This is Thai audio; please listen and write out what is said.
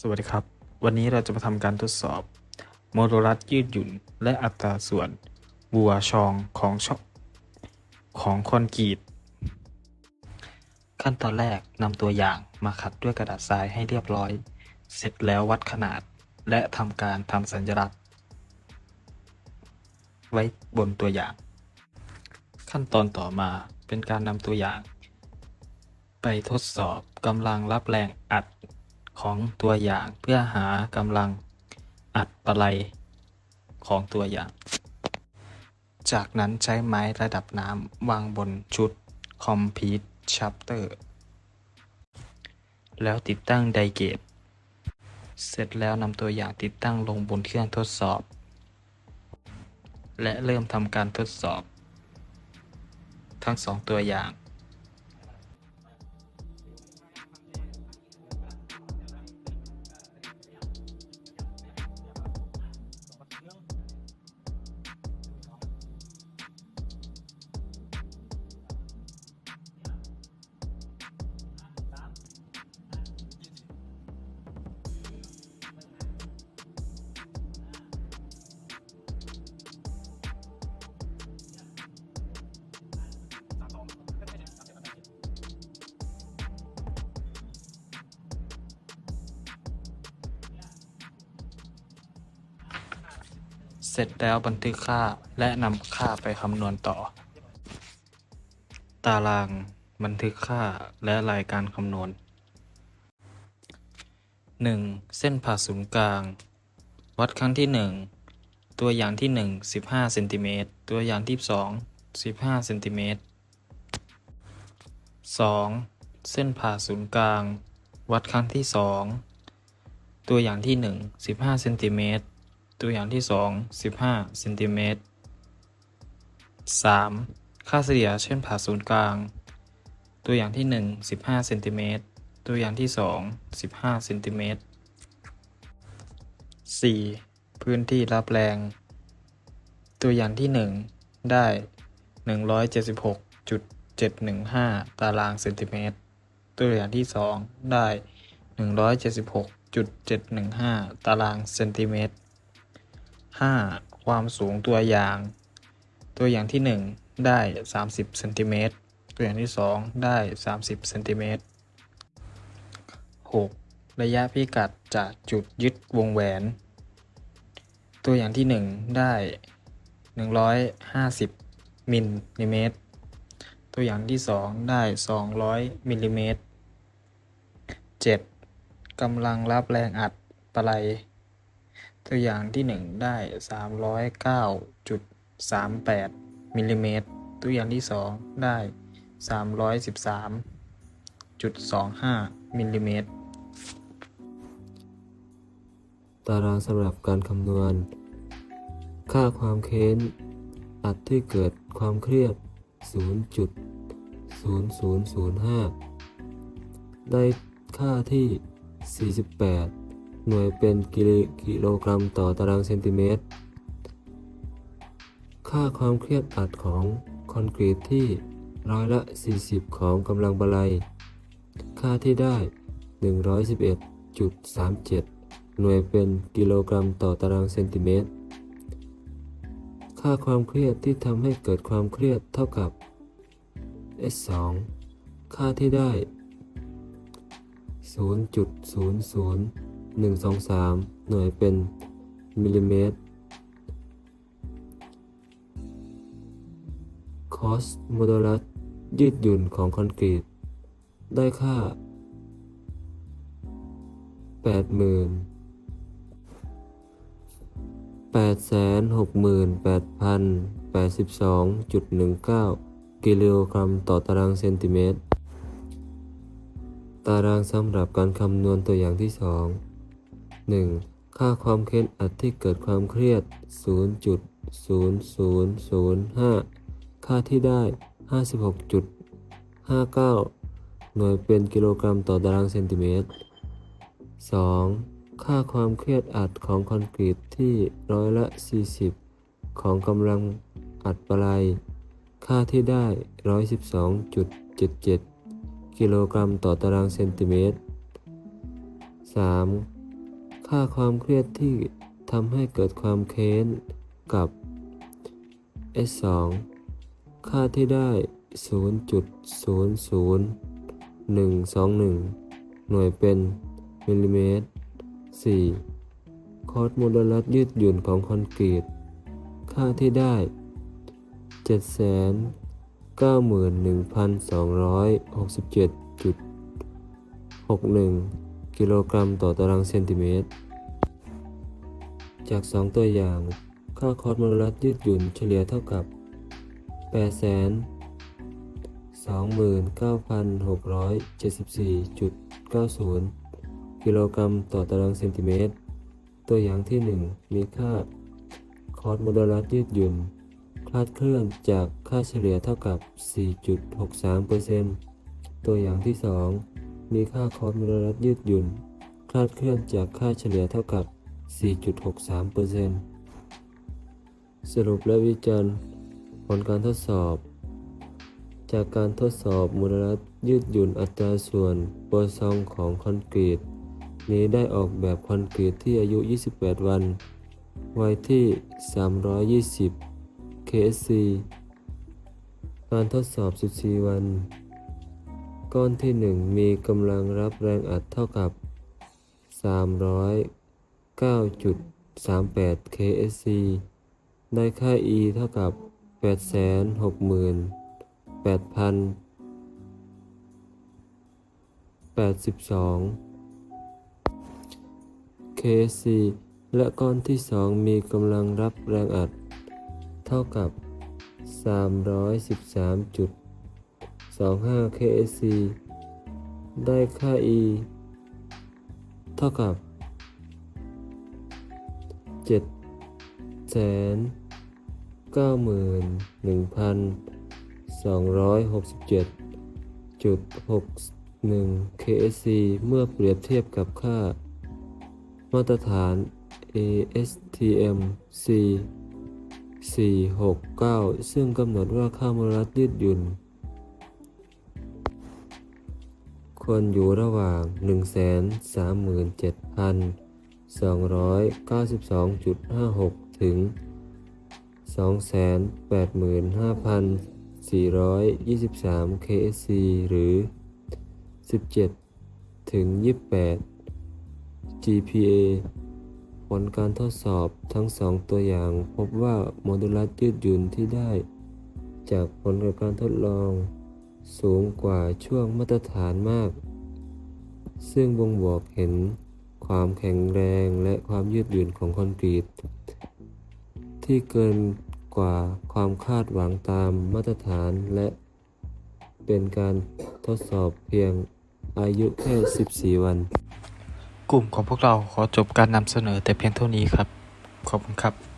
สวัสดีครับ วันนี้เราจะมาทำการทดสอบ โมโดรัสยืดหยุ่น และอัตราส่วนบัวชองของช่องของคอนกรีต ขั้นตอนแรกนำตัวอย่างมาขัดด้วยกระดาษทรายให้เรียบร้อย เสร็จแล้ววัดขนาด และทำการทำสัญลักษณ์ ไว้บนตัวอย่าง ขั้นตอนต่อมาเป็นการนำตัวอย่าง ไปทดสอบกำลังรับแรงอัด ของตัวอย่างเพื่อหากำลังอัดปะไลของตัวอย่าง จากนั้นใช้ไม้ระดับน้ำวางบนชุดคอมพิวชัปเตอร์ แล้วติดตั้งไดเกต เสร็จแล้วนำตัวอย่างติดตั้งลงบนเครื่องทดสอบ และเริ่มทำการทดสอบ ทั้งสองตัวอย่าง เสร็จแล้วบันทึกค่าและนำค่าไปคำนวณต่อ ตารางบันทึกค่าและรายการคำนวณ 1. เส้นผ่าศูนย์กลาง วัดครั้งที่ 1 ตัวอย่างที่ 1 15เซนติเมตรตัวอย่างที่ 2 15เซนติเมตร 2. เส้นผ่าศูนย์กลาง วัดครั้งที่ 2 ตัวอย่างที่ 1 15เซนติเมตร ตัวอย่างที่ 2 15เซนติเมตร 3. ค่าเฉลี่ยเส้นผ่าศูนย์กลาง ตัวอย่างที่ 1 15เซนติเมตร ตัวอย่างที่ 2 15เซนติเมตร 4. พื้นที่รับแรง ตัวอย่างที่ 1 ได้ 176.715 ตารางเซนติเมตร ตัวอย่างที่ 2 ได้ 176.715 ตารางเซนติเมตร 5. ความสูงตัวอย่าง ตัวอย่างที่ 1 ได้ 30เซนติเมตรตัวอย่างที่ 2 ได้ 30เซนติเมตร 6. ระยะพิกัดจากจุดยึดวงแหวน ตัวอย่างที่ 1 ได้ 150มิลลิเมตร ตัวอย่างที่ 2 ได้ 200มิลลิเมตร 7. กำลังรับแรงอัดปะไล ตัวอย่างที่ 1 ได้ 309.38มิลลิเมตร ตัวอย่างที่ 2 ได้ 313.25มิลลิเมตร ตารางสำหรับการคำนวณ ค่าความเค้น อัดที่เกิดความเครียด 0.0005 ได้ค่าที่ 48 หน่วยเป็นกิโลกิโลกรัมต่อตารางเซนติเมตร ค่าความเครียดอัดของคอนกรีตที่ร้อยละ 40 ของกำลังบาลัย ค่าที่ได้ 111.37 หน่วยเป็นกิโลกรัมต่อตารางเซนติเมตร ค่าความเครียดที่ทำให้เกิดความเครียดเท่ากับ S2 ค่าที่ได้ 123 หน่วยเป็นมิลลิเมตร คอสโมดูลัสยืดหยุ่นของคอนกรีต ได้ค่า 80,000 868,082.19 กิโลกรัมต่อตารางเซนติเมตร ตารางสำหรับการคำนวณตัวอย่างที่ 2 1. ค่าความเค้นอัดที่เกิดความเครียด 0.0005 ค่าที่ได้ 56.59 หน่วยเป็นกิโลกรัมต่อตารางเซนติเมตร 2. ค่าความเครียดอัดของคอนกรีตที่ร้อยละ 40 ของกำลังอัดปะไลค่าที่ได้ 112.77 กิโลกรัมต่อตารางเซนติเมตร 3. ค่าความเครียดที่ทำให้เกิดความเค้นกับ S2 ค่าที่ได้ 0.00121 หน่วยเป็นมิลลิเมตร 4. คอร์สโมดูลัสยืดหยุ่นของคอนกรีต ค่าที่ได้ 791,267.61 กิโลกรัมต่อตารางเซนติเมตร จาก 2 ตัวอย่าง ค่าคอร์สมดูลัสยืดหยุ่นเฉลี่ยเท่ากับ 829,674.90 กิโลกรัมต่อตารางเซนติเมตร ตัวอย่างที่ 1 มีค่าคอร์สมดูลัสยืดหยุ่นคลาดเคลื่อนจากค่าเฉลี่ยเท่ากับ 4.63%ตัวอย่างที่ 2 มีค่าคอร์สมดูลัสยืดหยุ่น คลาดเคลื่อนจากค่าเฉลี่ยเท่ากับ 4.63%สรุปและวิจารณ์ผลการทดสอบ จากการทดสอบมดูลัสยืดหยุ่นอัตราส่วนโปรซองของคอนกรีต นี้ได้ออกแบบคอนกรีตที่อายุ 28 วัน ไว้ที่ 320 KSC การทดสอบ 14 วัน ก้อนที่ 1 มีกำลังรับแรงอัดเท่ากับ 309.38 KSC ได้ค่า E เท่ากับ 860,000 82 KSC และก้อนที่ 2 มีกำลังรับแรงอัด เท่ากับ 25 KSC ได้ค่า E เท่ากับ 7 แสนเก้าหมื่นหนึ่งพันสองร้อยหกสิบเจ็ดจุดหกหนึ่ง KSC เมื่อเปรียบเทียบกับค่า มาตรฐาน ASTM C 469 ซึ่งกำหนดว่าค่ามลรัดยืดหยุ่น ควรอยู่ระหว่าง 137,292.56 ถึง 285,423 KSC หรือ 17 ถึง 28 GPA ผลการทดสอบทั้งสองตัวอย่างพบว่าโมดูลัสยืดหยุ่นที่ได้ จากผลการทดลอง สูงกว่าช่วงมาตรฐานมาก ซึ่งบ่งบอกเห็นความแข็งแรงและความยืดหยุ่นของคอนกรีต ที่เกินกว่าความคาดหวังตามมาตรฐานและ เป็นการทดสอบเพียงอายุแค่ 14 วัน กลุ่มของพวกเราขอจบการนำเสนอแต่เพียงเท่านี้ครับ ขอบคุณครับ